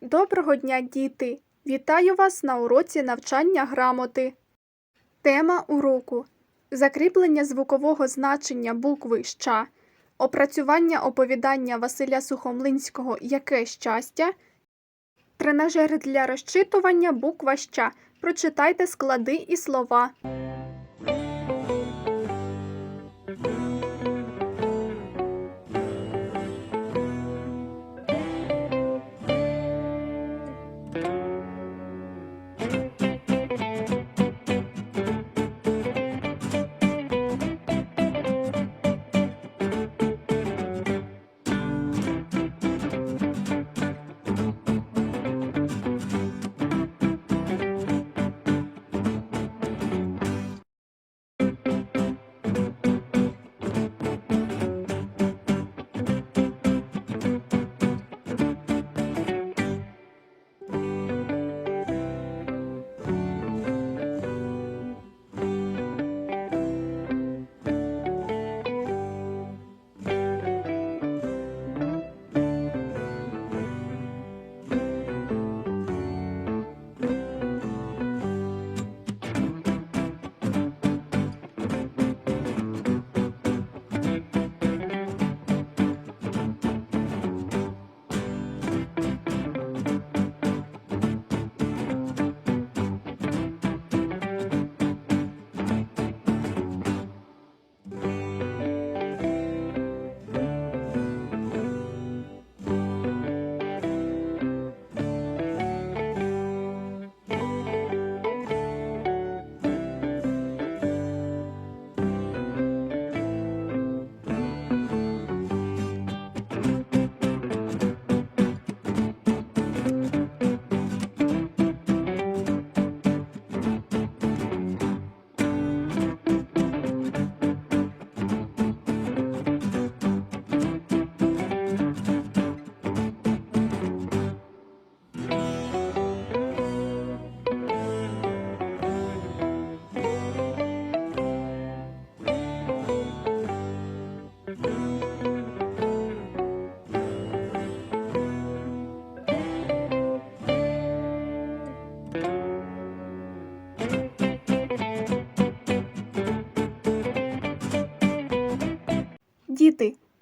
Доброго дня, діти! Вітаю вас на уроці навчання грамоти. Тема уроку Закріплення звукового значення букви ща, опрацювання оповідання Василя Сухомлинського Яке щастя, тренажер для розчитування буква ща. Прочитайте склади і слова.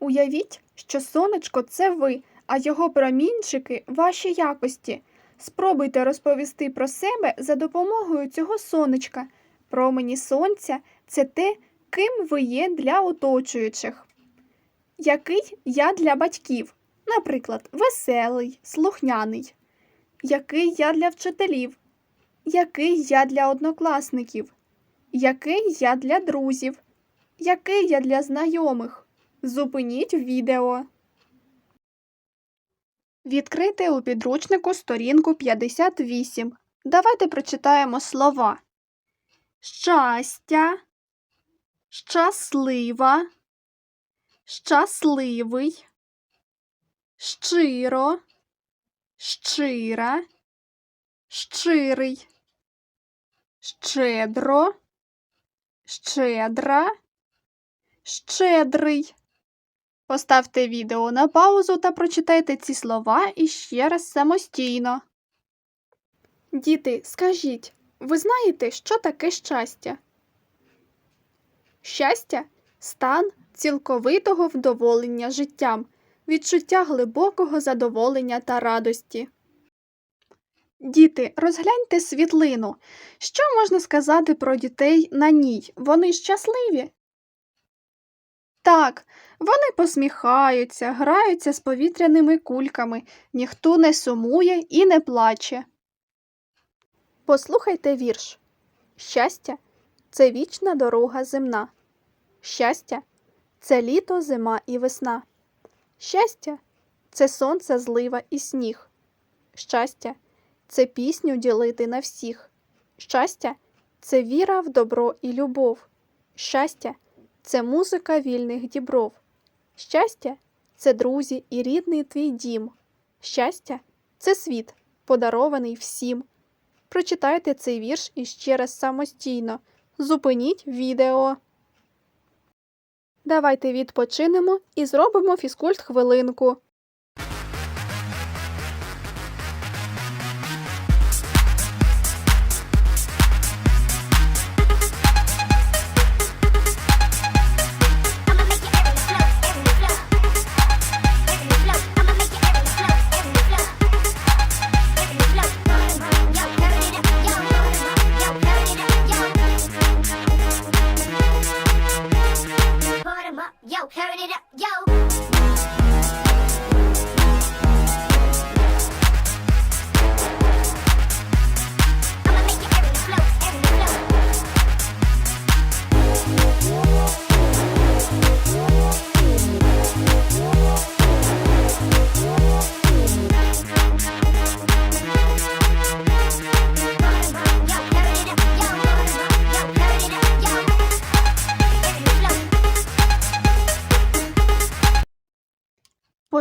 Уявіть, що сонечко це ви, а його промінчики ваші якості. Спробуйте розповісти про себе за допомогою цього сонечка. Промені сонця це те, ким ви є для оточуючих. Який я для батьків? Наприклад, веселий, слухняний. Який я для вчителів? Який я для однокласників? Який я для друзів? Який я для знайомих? Зупиніть відео. Відкрийте у підручнику сторінку 58. Давайте прочитаємо слова. Щастя, щаслива, щасливий, щиро, щира, щирий, щедро, щедра, щедрий. Поставте відео на паузу та прочитайте ці слова іще раз самостійно. Діти, скажіть, ви знаєте, що таке щастя? Щастя стан цілковитого вдоволення життям, відчуття глибокого задоволення та радості. Діти, розгляньте світлину. Що можна сказати про дітей на ній? Вони щасливі? Так, вони посміхаються, граються з повітряними кульками, ніхто не сумує і не плаче. Послухайте вірш. Щастя це вічна дорога земна. Щастя це літо, зима і весна. Щастя це сонце, злива і сніг. Щастя це пісню ділити на всіх. Щастя це віра в добро і любов. Щастя це музика вільних дібров. Щастя це друзі і рідний твій дім. Щастя це світ, подарований всім. Прочитайте цей вірш іще раз самостійно. Зупиніть відео. Давайте відпочинемо і зробимо фізкульт хвилинку.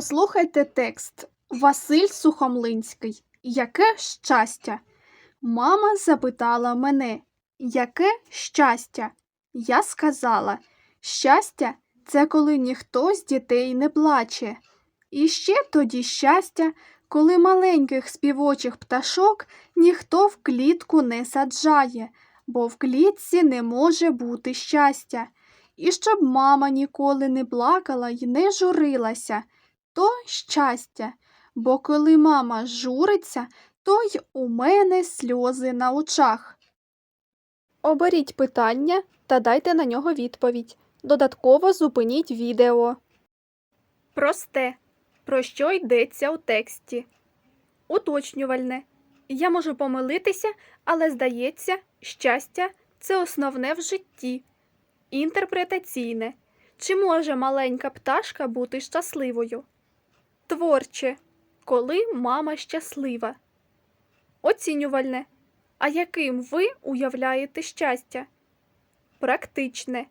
Послухайте текст. Василь Сухомлинський. Яке щастя? Мама запитала мене, яке щастя? Я сказала, щастя це коли ніхто з дітей не плаче. І ще тоді щастя, коли маленьких співочих пташок ніхто в клітку не саджає, бо в клітці не може бути щастя. І щоб мама ніколи не плакала й не журилася, то щастя, бо коли мама журиться, то й у мене сльози на очах. Оберіть питання та дайте на нього відповідь. Додатково зупиніть відео. Просте. Про що йдеться у тексті? Уточнювальне. Я можу помилитися, але здається, щастя це основне в житті. Інтерпретаційне. Чи може маленька пташка бути щасливою? Творче. Коли мама щаслива. Оцінювальне. А яким ви уявляєте щастя? Практичне.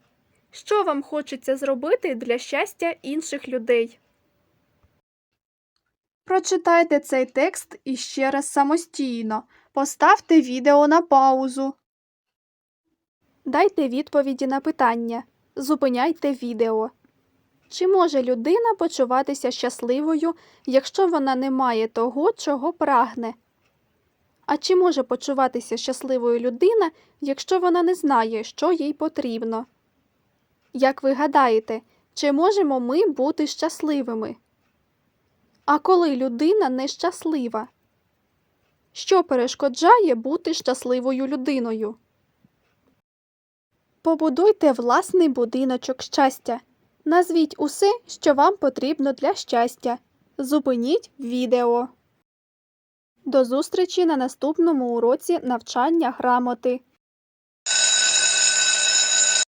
Що вам хочеться зробити для щастя інших людей? Прочитайте цей текст іще раз самостійно. Поставте відео на паузу. Дайте відповіді на питання. Зупиняйте відео. Чи може людина почуватися щасливою, якщо вона не має того, чого прагне? А чи може почуватися щасливою людина, якщо вона не знає, що їй потрібно? Як ви гадаєте, чи можемо ми бути щасливими? А коли людина нещаслива? Що перешкоджає бути щасливою людиною? Побудуйте власний будиночок щастя. Назвіть усе, що вам потрібно для щастя. Зупиніть відео. До зустрічі на наступному уроці навчання грамоти.